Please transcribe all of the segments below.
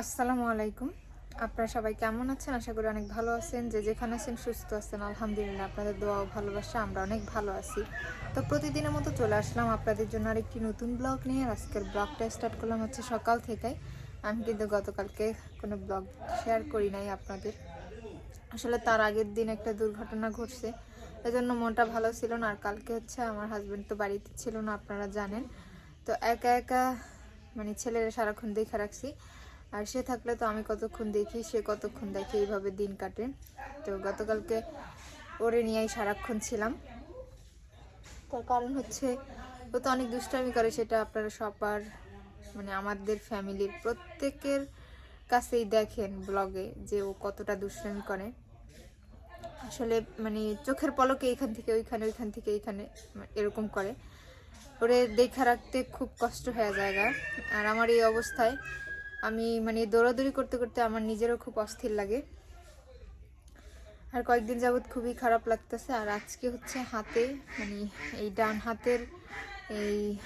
আসসালামু আলাইকুম। আপনারা সবাই কেমন আছেন? আশা করি অনেক ভালো আছেন। যে যেখানে আছেন সুস্থ আছেন। আলহামদুলিল্লাহ, আপনাদের দোয়া ও ভালোবাসা, আমরা অনেক ভালো আছি। তো প্রতিদিনের মতো চলে আসলাম আপনাদের জন্য আরেকটি নতুন ব্লগ নিয়ে। আজকের ব্লগটা স্টার্ট করলাম হচ্ছে সকাল থেকেই। আমি কিন্তু গতকালকে কোনো ব্লগ শেয়ার করি নাই আপনাদের। আসলে তার আগের দিন একটা দুর্ঘটনা ঘটছে। এজন্য মনটা ভালো ছিল না। আর কালকে হচ্ছে আমার হাজব্যান্ড তো বাড়িতে ছিল না, আপনারা জানেন। তো একা একা মানে ছেলেরা সারাক্ষণ দেখে রাখছি। আর সে থাকলে তো আমি কতক্ষণ দেখি, সে কতক্ষণ দেখে এইভাবে দিন কাটে। তো গতকালকে ওরে নিয়েই সারাক্ষণ ছিলাম। তার কারণ হচ্ছে, ও তো অনেক দুষ্টামি করে, সেটা আপনারা সবার মানে আমাদের ফ্যামিলির প্রত্যেকের কাছেই দেখেন ব্লগে যে ও কতটা দুষ্টামি করে। আসলে মানে চোখের পলকে এখান থেকে ওইখানে, ওইখান থেকে এইখানে এরকম করে। ওরে দেখা রাখতে খুব কষ্ট হয়ে জায়গা আর আমার এই অবস্থায় আমি মানে দৌড়াদৌড়ি করতে করতে আমার নিজেরও খুব অস্থির লাগে। আর কয়েকদিন যাবৎ খুবই খারাপ লাগতেছে। আর আজকে হচ্ছে হাতে মানে এই ডান হাতের এই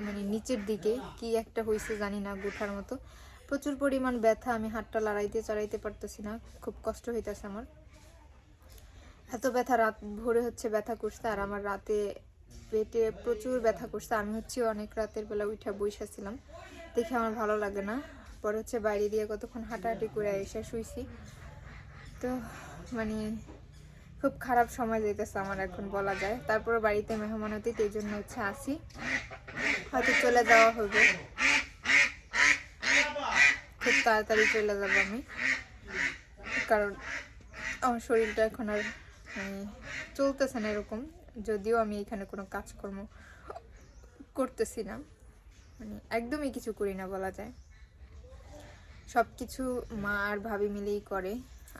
মানে নিচের দিকে কি একটা হয়েছে জানি না গুঠার মতো। প্রচুর পরিমাণ ব্যথা, আমি হাতটা লড়াইতে চড়াইতে পারতেছি না। খুব কষ্ট হইতেছে আমার। এত ব্যথা, রাত ভোরে হচ্ছে ব্যথা করছে। আর আমার রাতে পেটে প্রচুর ব্যথা করছে। আমি হচ্ছে অনেক রাতের বেলা উঠা বসেছিলাম দেখে আমার ভালো লাগে না। পরে হচ্ছে বাইরে দিয়ে কতক্ষণ হাঁটাহাঁটি করে এসে শুইছি। তো মানে খুব খারাপ সময় যেতেছে আমার এখন বলা যায়। তারপরে বাড়িতে মেহমান অতীত এই জন্য হচ্ছে আসি হয়তো চলে যাওয়া হবে। খুব তাড়াতাড়ি চলে যাব আমি। কারণ আমার শরীরটা এখন আর মানে চলতেছে না এরকম। যদিও আমি এখানে কোনো কাজকর্ম করতেছি না। মানে একদমই কিছু করি না বলা যায়। সব কিছু মা আর ভাবি মিলেই করে।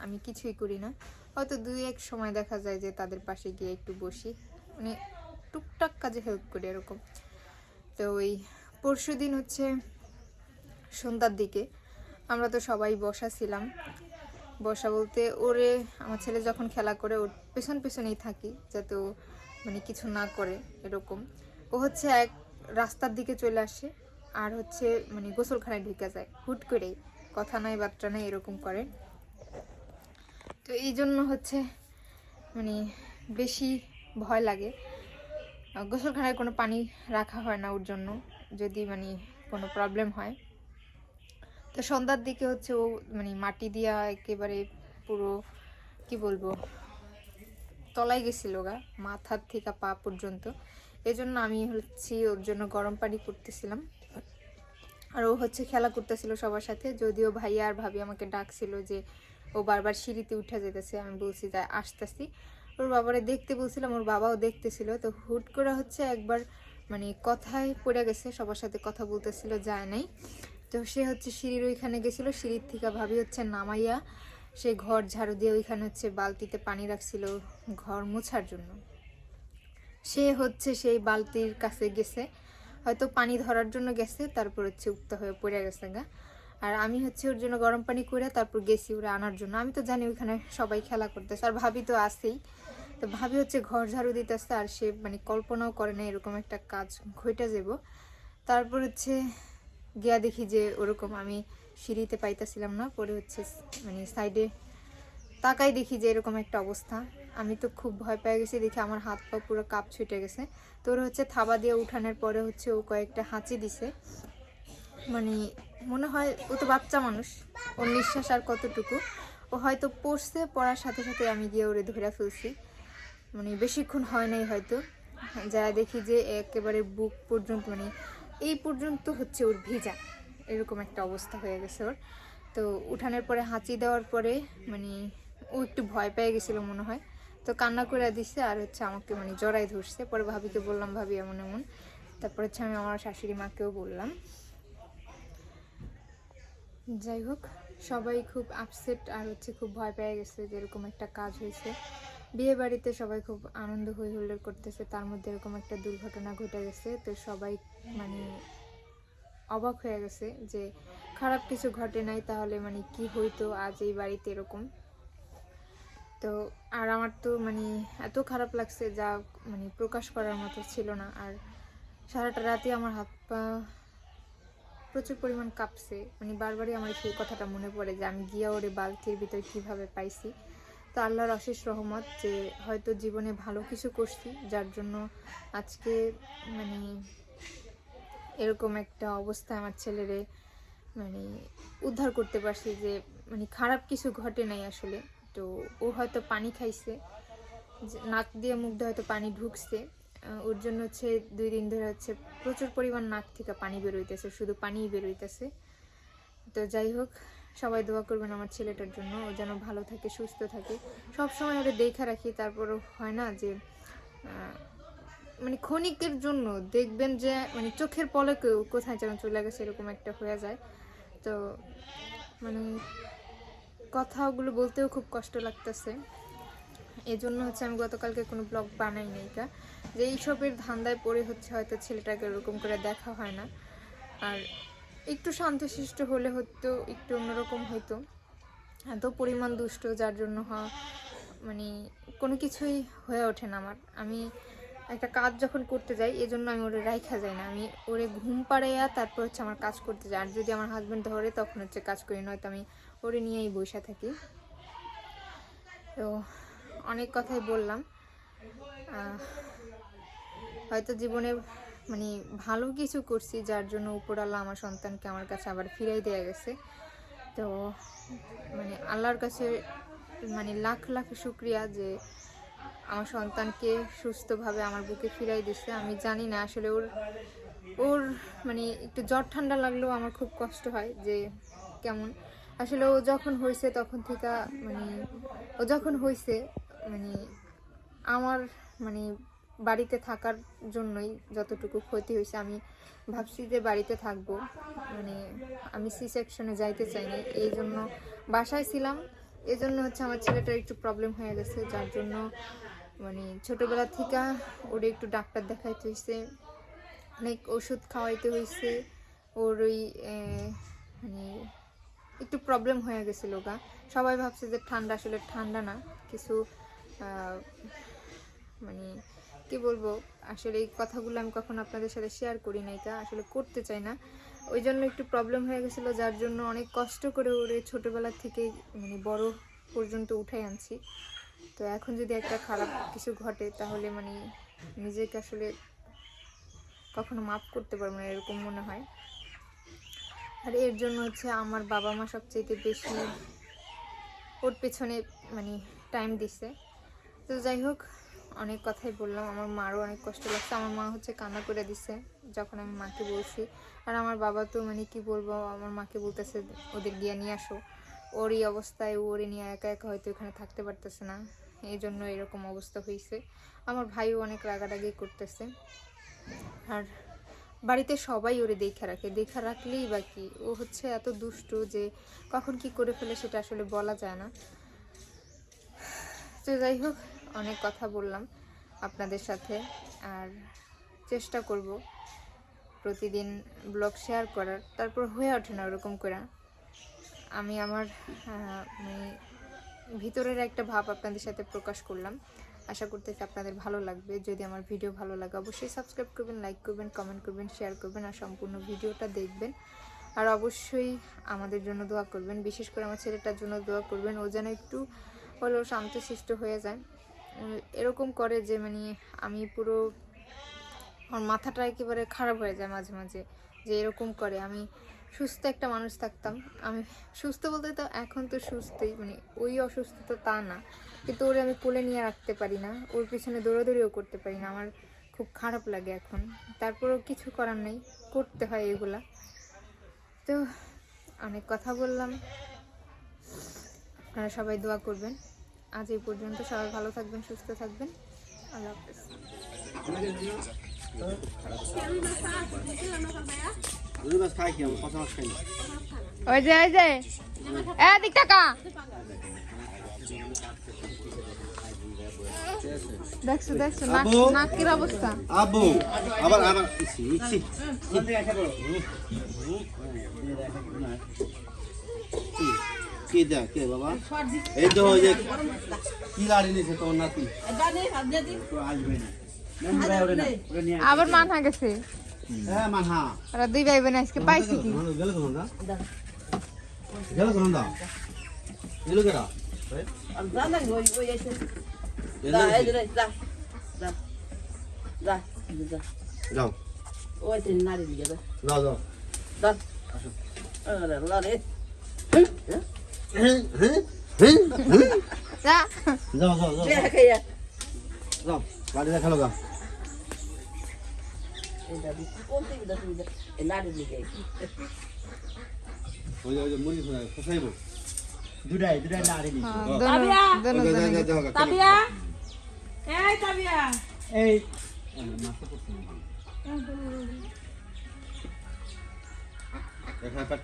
আমি কিছুই করি না। হয়তো দুই এক সময় দেখা যায় যে তাদের পাশে গিয়ে একটু বসি। মানে টুকটাক কাজে হেল্প করি এরকম। তো ওই পরশু দিন হচ্ছে সন্ধ্যার দিকে আমরা তো সবাই বসা ছিলাম। বসা বলতে ওরে আমার ছেলে যখন খেলা করে ওর পেছন পেছনেই থাকি যাতে ও মানে কিছু না করে এরকম। ও হচ্ছে এক রাস্তার দিকে চলে আসে আর হচ্ছে মানে গোসলখানায় ঢুকে যায় হুট করেই। কথা নাই, বার্তা নাই, এরকম করে। তো এই জন্য হচ্ছে মানে বেশি ভয় লাগে। গোসলখানায় কোনো পানি রাখা হয় না ওর জন্য, যদি মানে কোনো প্রবলেম হয়। তো সন্ধ্যার দিকে হচ্ছে ও মানে মাটি দিয়া একেবারে পুরো, কি বলব, তলায় গেছিল গা, মাথার থেকে পা পর্যন্ত। এই জন্য আমি হচ্ছে ওর জন্য গরম পানি করতেছিলাম। আর ও হচ্ছে খেলা করতেছিল সবার সাথে। যদিও ভাইয়া আর ভাবি আমাকে ডাকছিল যে ও বারবার সিঁড়িতে উঠে যেতেছে, আমি বলছি যে, আসতেছি। ওর বাবারে দেখতে বলছিলাম, ওর বাবাও দেখতেছিল। তো হুট করে হচ্ছে একবার মানে কথায় পড়ে গেছে, সবার সাথে কথা বলতেছিল, যায় নাই। তো সে হচ্ছে সিঁড়ির ওইখানে গেছিল, সিঁড়ির থেকে ভাবি হচ্ছে নামাইয়া সে ঘর ঝাড়ু দিয়ে ওইখানে হচ্ছে বালতিতে পানি রাখছিল ঘর মোছার জন্য। সে হচ্ছে সেই বালতির কাছে গেছে। হয়তো পানি ধরার জন্য গেছে, তারপর হচ্ছে উক্ত হয়ে পড়ে গেছে গা। আর আমি হচ্ছে ওর জন্য গরম পানি করে তারপর গেছি ওরা আনার জন্য। আমি তো জানি ওইখানে সবাই খেলা করতেছে, আর ভাবি তো আসেই তো ভাবি হচ্ছে ঘর ঝাড়ু দিতেছে, আর সে মানে কল্পনাও করে না এরকম একটা কাজ ঘটে যাব তারপর হচ্ছে গিয়া দেখি যে ওরকম আমি সিঁড়িতে পাইতেছিলাম না, পরে হচ্ছে মানে সাইডে তাকাই দেখি যে এরকম একটা অবস্থা। আমি তো খুব ভয় পেয়ে গেছি, দেখি আমার হাত পা পুরো কাপ ছুটে গেছে। তোর হচ্ছে থাবা দিয়ে উঠানোর পরে হচ্ছে ও কয়েকটা হাঁচি দিছে। মানে মনে হয় ও তো বাচ্চা মানুষ, ওর নিঃশ্বাস আর কতটুকু। ও হয়তো পড়ছে, পড়ার সাথে সাথে আমি গিয়ে ওরে ধরে ফেলছি। মানে বেশিক্ষণ হয় নাই হয়তো। যা দেখি যে একেবারে বুক পর্যন্ত মানে এই পর্যন্ত হচ্ছে ওর ভিজা। এরকম একটা অবস্থা হয়ে গেছে ওর। তো উঠানোর পরে হাঁচি দেওয়ার পরে মানে ও একটু ভয় পেয়ে গেছিল মনে হয়। তো কান্না করে দিছে আর হচ্ছে আমাকে মানে জড়াই ধরছে। পরে ভাবিকে বললাম, ভাবি, এমন এমন। তারপর হচ্ছে আমি আমার শাশুড়ি মাকেও বললাম। যাই হোক, সবাই খুব আপসেট আর হচ্ছে খুব ভয় পেয়ে গেছে যে এরকম একটা কাজ হয়েছে। বিয়ে বাড়িতে সবাই খুব আনন্দ হই হুল্লোড় করতেছে, তার মধ্যে এরকম একটা দুর্ঘটনা ঘটে গেছে। তো সবাই মানে অবাক হয়ে গেছে যে খারাপ কিছু ঘটে নাই, তাহলে মানে কি হইতো আজ এই বাড়িতে এরকম? তো আর আমার তো মানে এত খারাপ লাগছে যা মানে প্রকাশ করার মতো ছিল না। আর সারাটা রাতে আমার হাত পা প্রচুর পরিমাণ কাঁপছে। মানে বারবারই আমার সেই কথাটা মনে পড়ে যে আমি গিয়া ওরে বালতির ভিতর কীভাবে পাইছি। তো আল্লাহর অশেষ রহমত যে হয়তো জীবনে ভালো কিছু করছি, যার জন্য আজকে মানে এরকম একটা অবস্থায় আমার ছেলেরে মানে উদ্ধার করতে পারছি যে মানে খারাপ কিছু ঘটে নাই আসলে। তো ও হয়তো পানি খাইছে। নাক দিয়ে মুখ হয়তো পানি ঢুকছে। ওর জন্য হচ্ছে দুই দিন ধরে হচ্ছে প্রচুর পরিমাণ নাক থেকে পানি বেরোইতেছে শুধু পানিই বেরোইতেছে তো যাই হোক, সবাই দোয়া করবেন আমার ছেলেটার জন্য। ও যেন ভালো থাকে, সুস্থ থাকে। সব সময় ওরে দেখা রাখি, তারপরও হয় না যে মানে ক্ষণিকের জন্য দেখবেন যে মানে চোখের পলকেও কোথায় যেন চলে গেছে, এরকম একটা হয়ে যায়। তো মানে কথাগুলো বলতেও খুব কষ্ট লাগতেছে। জন্য হচ্ছে আমি গতকালকে কোনো ব্লগ বানাই নাই এটা যে এইসবের ধান্দায় পড়ে হচ্ছে হয়তো ছেলেটাকে ওরকম করে দেখা হয় না। আর একটু শান্তশিষ্ট হলে হয়তো একটু অন্যরকম হয়তো এত পরিমাণ দুষ্ট, যার জন্য হ- মানে কোনো কিছুই হয়ে ওঠে না আমার। আমি একটা কাজ যখন করতে যাই, এজন্য আমি ওরে রাইখা যাই না। আমি ওরে ঘুম পাড়াইয়া তারপর হচ্ছে আমার কাজ করতে যাই। আর যদি আমার হাজব্যান্ড ধরে, তখন হচ্ছে কাজ করি। নয়তো আমি ওরে নিয়েই বসে থাকি। তো অনেক কথাই বললাম। হয়তো জীবনে মানে ভালো কিছু করছি, যার জন্য উপরাল্লা আমার সন্তানকে আমার কাছে আবার ফিরাই দেওয়া গেছে। তো মানে আল্লাহর কাছে মানে লাখ লাখ শুক্রিয়া যে আমার সন্তানকে সুস্থভাবে আমার বুকে ফিরাই দিচ্ছে আমি জানি না, আসলে ওর ওর মানে একটু জ্বর ঠান্ডা লাগলেও আমার খুব কষ্ট হয় যে কেমন আসলে ও যখন হয়েছে তখন থেকে মানে ও যখন হয়েছে মানে আমার মানে বাড়িতে থাকার জন্যই যতটুকু ক্ষতি হয়েছে আমি ভাবছি যে বাড়িতে থাকব। মানে আমি সি সেকশনে যাইতে চাইনি এই জন্য বাসায় ছিলাম। এই জন্য হচ্ছে আমার ছেলেটার একটু প্রবলেম হয়ে গেছে, যার জন্য মানে ছোটোবেলা থেকে ওরে একটু ডাক্তার দেখাইতে হয়েছে অনেক ওষুধ খাওয়াইতে হয়েছে ওর ওই মানে একটু প্রবলেম হয়ে গেছিল গা। সবাই ভাবছে যে ঠান্ডা আসলে ঠান্ডা না, কিছু মানে কি বলব, আসলে এই কথাগুলো আমি কখনো আপনাদের সাথে শেয়ার করি নাই তা, আসলে করতে চাই না। ওই জন্য একটু প্রবলেম হয়ে গেছিল, যার জন্য অনেক কষ্ট করে ওরে ছোটোবেলা থেকে মানে বড় পর্যন্ত উঠাই আনছি। তো এখন যদি একটা খারাপ কিছু ঘটে, তাহলে মানে নিজেকে আসলে কখনো মাফ করতে পারব না, এরকম মনে হয়। আর এর জন্য হচ্ছে আমার বাবা মা সবচেয়ে বেশি ওর পেছনে মানে টাইম দিছে। তো যাই হোক, অনেক কথাই বললাম। আমার মারও অনেক কষ্ট লাগছে। আমার মা হচ্ছে কান্না করে দিছে যখন আমি মাকে বলছি। আর আমার বাবা তো মানে কি বলব, আমার মাকে বলতেছে, ওদের গিয়ে নিয়ে আসো। ওর এই অবস্থায় ওরে নিয়ে একা একা হয়তো এখানে থাকতে পারতেছে না। এই জন্য এরকম অবস্থা হয়েছে আমার ভাইও অনেক রাগারাগি করতেছে। আর বাড়িতে সবাই ওরে দেখা রাখে। দেখা রাখলেই বা কি? ও হচ্ছে এত দুষ্ট যে কখন কি করে ফেলে সেটা আসলে বলা যায় না। তো যাই হোক, অনেক কথা বললাম আপনাদের সাথে আর চেষ্টা করব প্রতিদিন ব্লগ শেয়ার করার। তারপর হয়ে ওঠে না ওরকম করে। আমি আমার মানে ভিতরের একটা ভাব আপনাদের সাথে প্রকাশ করলাম। আশা করতেছি আপনাদের ভালো লাগবে। যদি আমার ভিডিও ভালো লাগে, অবশ্যই সাবস্ক্রাইব করবেন লাইক করবেন কমেন্ট করবেন শেয়ার করবেন আর সম্পূর্ণ ভিডিওটা দেখবেন। আর অবশ্যই আমাদের জন্য দোয়া করবেন। বিশেষ করে আমার ছেলেটার জন্য দোয়া করবেন। ও যেন একটু হলেও শান্তশিষ্ট হয়ে যায়। এরকম করে যে মানে আমি পুরো আমার মাথাটা একেবারে খারাপ হয়ে যায় মাঝে মাঝে যে এরকম করে। আমি সুস্থ একটা মানুষ থাকতাম। আমি সুস্থ বলতে তো এখন তো সুস্থই মানে ওই অসুস্থ তো তা না। কিন্তু ওরে আমি কোলে নিয়ে রাখতে পারি না, ওর পিছনে দৌড়াদৌড়িও করতে পারি না। আমার খুব খারাপ লাগে এখন। তারপরেও কিছু করার নেই, করতে হয় এগুলা। তো অনেক কথা বললাম। আপনারা সবাই দোয়া করবেন। আজ এই পর্যন্ত সবাই ভালো থাকবেন, সুস্থ থাকবেন। আল্লাহ হাফেজ। ওই যে ওই যে। এদিক টাকা দেখছ দেখছ নাকের অবস্থা। আবার আবার কি কি দেখ কে বাবা? এই তো যে কি লাড়ি নিছে তোমার নাতি? আসবে না। আবার মাথা গেছে। ওরা দুই ভাই বোন আজকে পাইছি কি? গেল কোন দা। গেল কোন দা এলো কেডা যাও। যাও যাও। হ্যাঁ? হ্যাঁ? হ্যাঁ? যাও যাও যাও। যাও বাড়ি দেখাল গা। ওই যে ওই যে মুড়ি ফসাইবো দুটাই দুটাই নাড়ি হ্যাঁ, তাবিয়া এই তাবিয়া এই এখানে পেট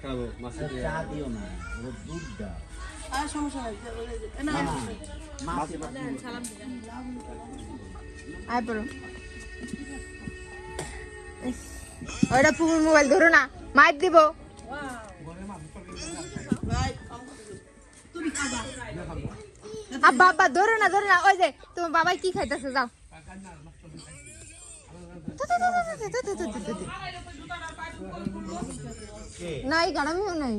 আয় পড়ো ওইটা ফুল মোবাইল ধরো না মাইর দিব। আব্বা আব্বা ধরো না ধরো না ওই যে তোমার বাবাই কি খাইতেছে যাও। নাই গাড়ামিও নাই।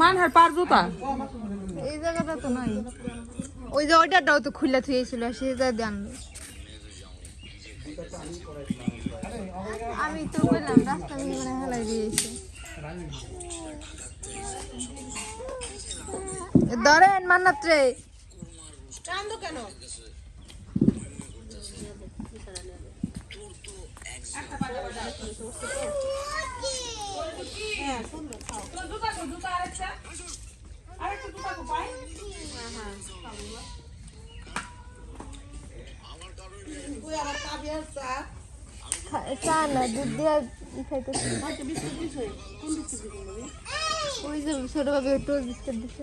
মানহার পার জুতা। এই জায়গাটা তো নাই। ওই যে ওইটাটাও তো খুলে থুয়েছিল সে যা দেন আমি তো বললাম রাস্তা দিয়ে মানে হেলাই দিয়েছে ধরেন মান্নাত রে। কান্দো কেন? চা না দুধ দিয়ে খাইতেছি। ওই যে ছোট ভাবে টোস্ট বিস্কুট দিছে।